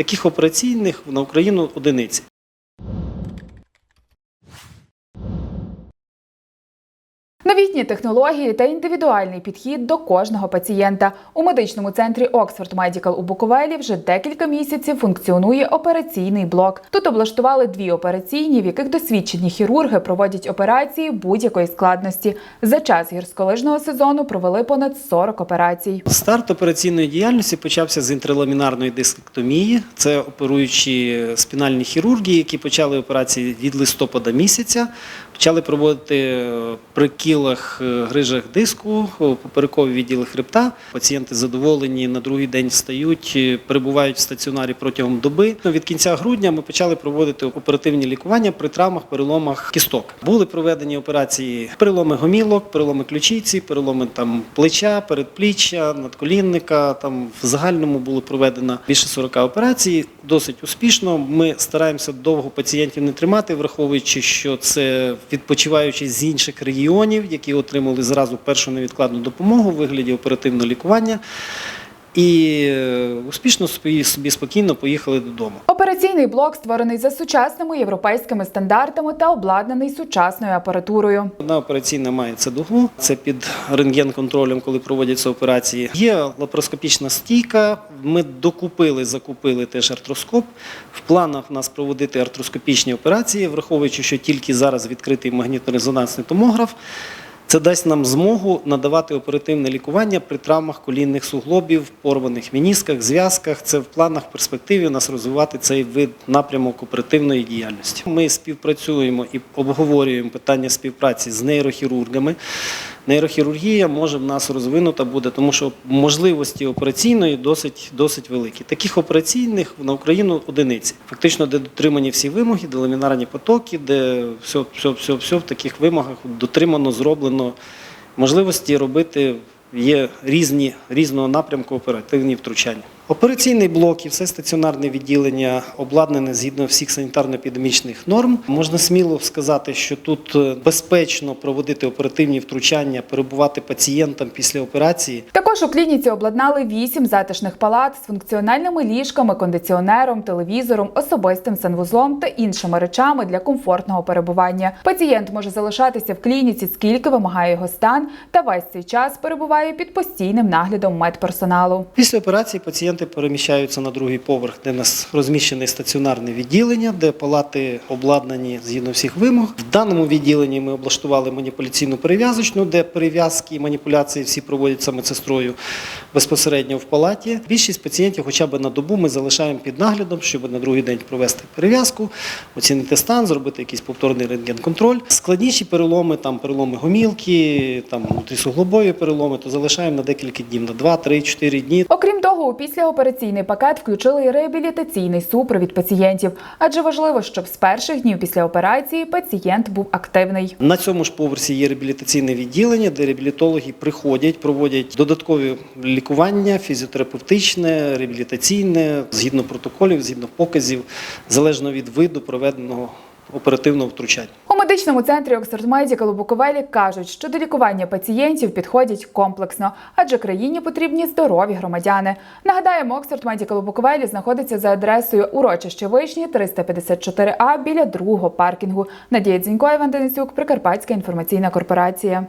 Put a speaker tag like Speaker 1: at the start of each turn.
Speaker 1: Таких операційних на Україну одиниці.
Speaker 2: Новітні технології та індивідуальний підхід до кожного пацієнта у медичному центрі Oxford Medical у Буковелі вже декілька місяців функціонує операційний блок. Тут облаштували дві операційні, в яких досвідчені хірурги проводять операції будь-якої складності. За час гірськолижного сезону провели понад 40 операцій.
Speaker 1: Старт операційної діяльності почався з інтраламінарної дискектомії. Це оперуючі спінальні хірурги, які почали операції від листопада місяця. Почали проводити е, при кілах е, грижах диску, поперекові відділи хребта. Пацієнти задоволені на другий день встають, е, перебувають в стаціонарі протягом доби. Ну, Від кінця грудня ми почали проводити оперативні лікування при травмах, переломах кісток. Були проведені операції переломи гомілок, переломи ключиці, переломи там плеча, передпліччя, надколінника. Там в загальному було проведено більше 40 операцій. Досить успішно. Ми стараємося довго пацієнтів не тримати, враховуючи, що це відпочиваючи з інших регіонів, які отримали зразу першу невідкладну допомогу в вигляді оперативного лікування. І е, успішно собі, собі спокійно поїхали додому.
Speaker 2: Операційний блок створений за сучасними європейськими стандартами та обладнаний сучасною апаратурою.
Speaker 1: Одна операційна має цедугу, це під рентген-контролем, коли проводяться операції. Є лапароскопічна стійка. Ми докупили, закупили теж артроскоп. В планах у нас проводити артроскопічні операції, враховуючи, що тільки зараз відкритий магнітно-резонансний томограф. Це дасть нам змогу надавати оперативне лікування при травмах колінних суглобів, порваних мінісках, зв'язках. Це в планах в перспективі у нас розвивати цей вид напрямок оперативної діяльності. Ми співпрацюємо і обговорюємо питання співпраці з нейрохірургами. Нейрохірургія може в нас розвинута буде, тому що можливості операційної досить, досить великі. Таких операційних на Україну одиниці. Фактично, де дотримані всі вимоги, де ламінарні потоки, де все, все, все, все в таких вимогах дотримано, зроблено. Можливості робити є різні, різного напрямку оперативні втручання. Операційний блок і все стаціонарне відділення обладнане згідно всіх санітарно-епідемічних норм. Можна сміло сказати, що тут е, безпечно проводити оперативні втручання, перебувати пацієнтам після операції.
Speaker 2: Також у клініці обладнали вісім затишних палат з функціональними ліжками, кондиціонером, телевізором, особистим санвузлом та іншими речами для комфортного перебування. Пацієнт може залишатися в клініці, скільки вимагає його стан, та весь цей час перебуває під постійним наглядом медперсоналу.
Speaker 1: Після операції пацієнти переміщаються на другий поверх, де у нас розміщене стаціонарне відділення, де палати обладнані згідно всіх вимог. В даному відділенні ми облаштували маніпуляційну перев'язочну, де перев'язки і маніпуляції всі проводяться медсестрою безпосередньо в палаті. Більшість пацієнтів, хоча б на добу, ми залишаємо під наглядом, щоб на другий день провести перев'язку, оцінити стан, зробити якийсь повторний рентген-контроль. Складніші переломи, там переломи гомілки, там внутрісуглобові переломи, то залишаємо на декілька днів, на 2, 3, 4 дні.
Speaker 2: Окрім того, у післяопераційний пакет включили і реабілітаційний супровід пацієнтів, адже важливо, щоб з перших днів після операції пацієнт був активний.
Speaker 1: На цьому ж поверсі є реабілітаційне відділення, де реабілітологи приходять, проводять додаткові лікування, фізіотерапевтичне, реабілітаційне, згідно протоколів, згідно показів, залежно від виду проведеного оперативного втручання.
Speaker 2: У медичному центрі Oxford Medical у Буковелі кажуть, що до лікування пацієнтів підходять комплексно, адже країні потрібні здорові громадяни. Нагадаємо, Oxford Medical у Буковелі знаходиться за адресою урочище Вишні 354А біля другого паркінгу. Надія Дзінько, Іван Денисюк, Прикарпатська інформаційна корпорація.